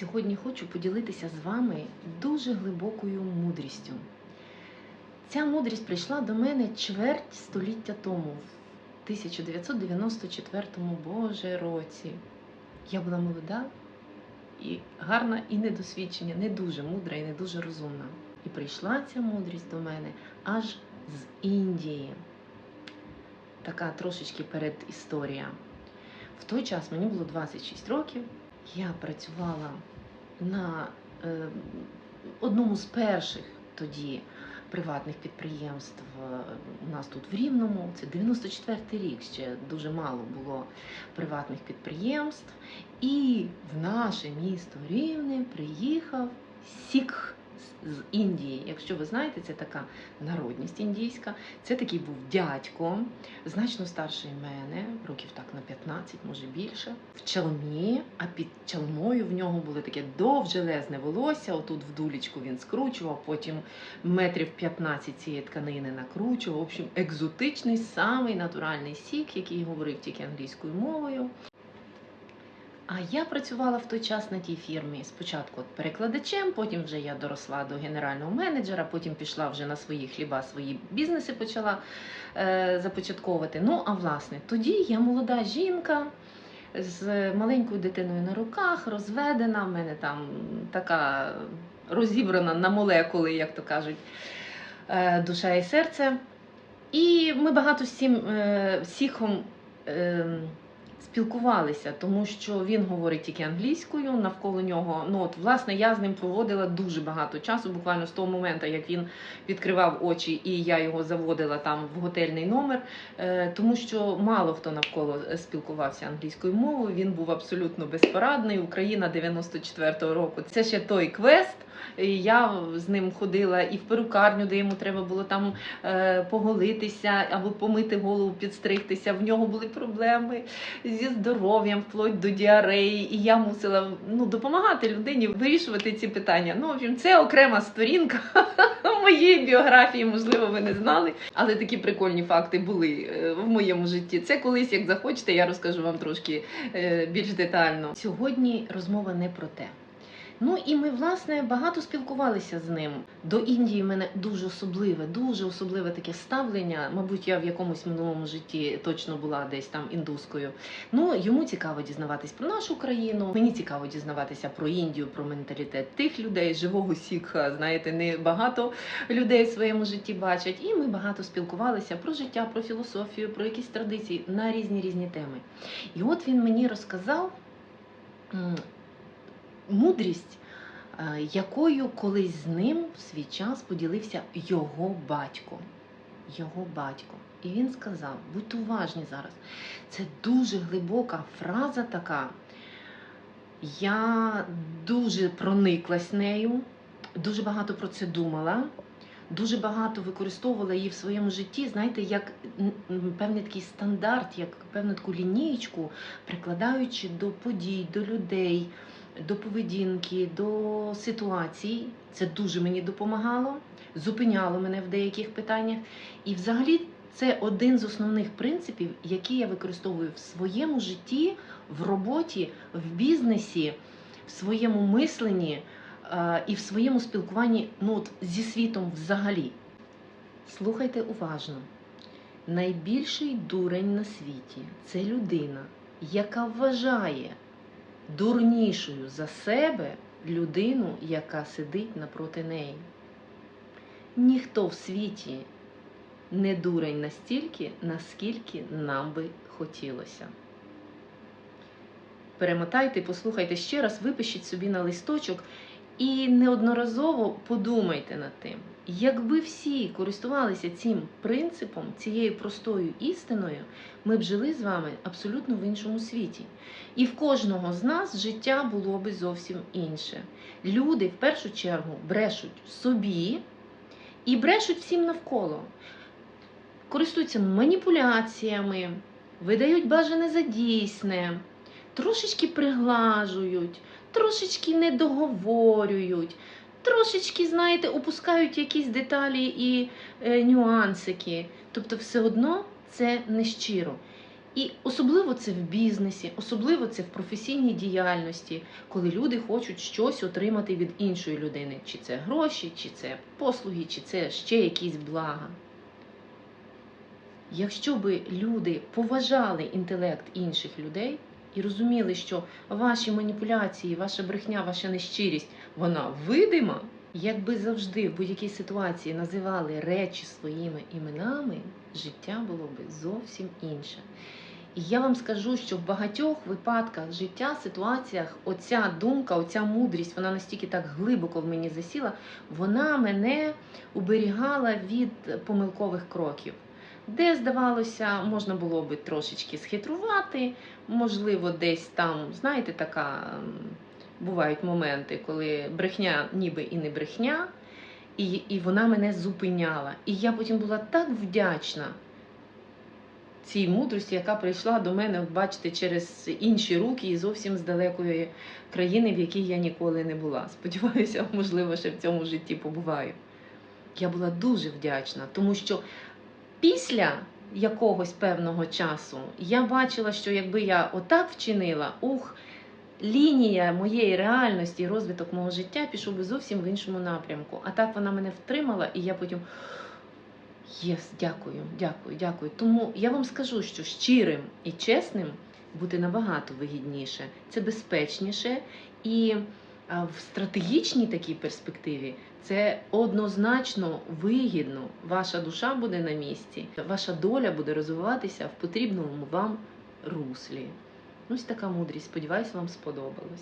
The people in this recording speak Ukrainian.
Сьогодні хочу поділитися з вами дуже глибокою мудрістю. Ця мудрість прийшла до мене чверть століття тому, в 1994 Боже році. Я була молода і гарна, і недосвідчена, не дуже мудра і не дуже розумна. І прийшла ця мудрість до мене аж з Індії. Така трошечки передісторія. В той час мені було 26 років. Я працювала на е, одному з перших тоді приватних підприємств е, у нас тут в Рівному. Це 94-й рік, ще дуже мало було приватних підприємств. І в наше місто Рівне приїхав Сікх з- Індії. Якщо ви знаєте, це така народність індійська. Це такий був дядько, значно старший мене, років так на 15, може більше, в чалмі, а під чалмою в нього було таке довжелезне волосся. Отут в дулічку він скручував, потім метрів 15 цієї тканини накручував. В общем, екзотичний, самий натуральний сік, який говорив тільки англійською мовою. А я працювала в той час на тій фірмі спочатку перекладачем, потім вже я доросла до генерального менеджера, потім пішла вже на свої хліба, свої бізнеси почала е, започатковувати. Ну, а власне, тоді я молода жінка з маленькою дитиною на руках, розведена. В мене там така розібрана на молекули, як то кажуть, е, душа і серце. І ми багато цим е, сіхом. Е, спілкувалися, тому що він говорить тільки англійською. Навколо нього, ну от власне, я з ним проводила дуже багато часу, буквально з того моменту, як він відкривав очі, і я його заводила там в готельний номер, е, тому що мало хто навколо спілкувався англійською мовою. Він був абсолютно безпорадний. Україна 94-го року. Це ще той квест. Я з ним ходила і в перукарню, де йому треба було там е, поголитися або помити голову, підстригтися. В нього були проблеми зі здоров'ям, вплоть до діареї. І я мусила ну, допомагати людині вирішувати ці питання. Ну, в общем, це окрема сторінка моєї біографії, можливо, ви не знали. Але такі прикольні факти були е, в моєму житті. Це колись, як захочете, я розкажу вам трошки е, більш детально. Сьогодні розмова не про те. Ну і ми, власне, багато спілкувалися з ним. До Індії в мене дуже особливе, дуже особливе таке ставлення. Мабуть, я в якомусь минулому житті точно була десь там індускою. Ну, йому цікаво дізнаватись про нашу країну. Мені цікаво дізнаватися про Індію, про менталітет тих людей, живого сікха. Знаєте, не багато людей в своєму житті бачать. І ми багато спілкувалися про життя, про філософію, про якісь традиції на різні різні теми. І от він мені розказав. Мудрість, е, якою колись з ним в свій час поділився його батько. Його батько. І він сказав: будьте уважні зараз. Це дуже глибока фраза така. Я дуже прониклась нею, дуже багато про це думала, дуже багато використовувала її в своєму житті, знаєте, як певний такий стандарт, як певну таку лінієчку, прикладаючи до подій, до людей, до поведінки, до ситуацій. Це дуже мені допомагало, зупиняло мене в деяких питаннях. І взагалі це один з основних принципів, які я використовую в своєму житті, в роботі, в бізнесі, в своєму мисленні е, і в своєму спілкуванні ну, от, зі світом взагалі. Слухайте уважно. Найбільший дурень на світі це людина, яка вважає дурнішою за себе людину, яка сидить напроти неї. Ніхто в світі не дурень настільки, наскільки нам би хотілося. Перемотайте, послухайте ще раз, випишіть собі на листочок і неодноразово подумайте над тим. Якби всі користувалися цим принципом, цією простою істиною, ми б жили з вами абсолютно в іншому світі. І в кожного з нас життя було би зовсім інше. Люди в першу чергу брешуть собі і брешуть всім навколо. Користуються маніпуляціями, видають бажане за дійсне, трошечки приглажують, трошечки не договорюють, трошечки, знаєте, опускають якісь деталі і е, нюансики. Тобто, все одно це не щиро. І особливо це в бізнесі, особливо це в професійній діяльності, коли люди хочуть щось отримати від іншої людини, чи це гроші, чи це послуги, чи це ще якісь блага. Якщо би люди поважали інтелект інших людей і розуміли, що ваші маніпуляції, ваша брехня, ваша нещирість, вона видима, якби завжди в будь-якій ситуації називали речі своїми іменами, життя було би зовсім інше. І я вам скажу, що в багатьох випадках життя, ситуаціях, оця думка, оця мудрість, вона настільки так глибоко в мені засіла, вона мене уберігала від помилкових кроків. Де, здавалося, можна було би трошечки схитрувати, можливо, десь там, знаєте, така бувають моменти, коли брехня ніби і не брехня, і, і вона мене зупиняла. І я потім була так вдячна цій мудрості, яка прийшла до мене, бачите, через інші руки і зовсім з далекої країни, в якій я ніколи не була. Сподіваюся, можливо, ще в цьому житті побуваю. Я була дуже вдячна, тому що після якогось певного часу я бачила, що якби я отак вчинила, ух, лінія моєї реальності розвиток мого життя пішов би зовсім в іншому напрямку. А так вона мене втримала, і я потім. Єс, дякую, дякую, дякую. Тому я вам скажу, що щирим і чесним бути набагато вигідніше, це безпечніше і в стратегічній такій перспективі це однозначно вигідно. Ваша душа буде на місці, ваша доля буде розвиватися в потрібному вам руслі. Ось така мудрість. Сподіваюсь, вам сподобалось.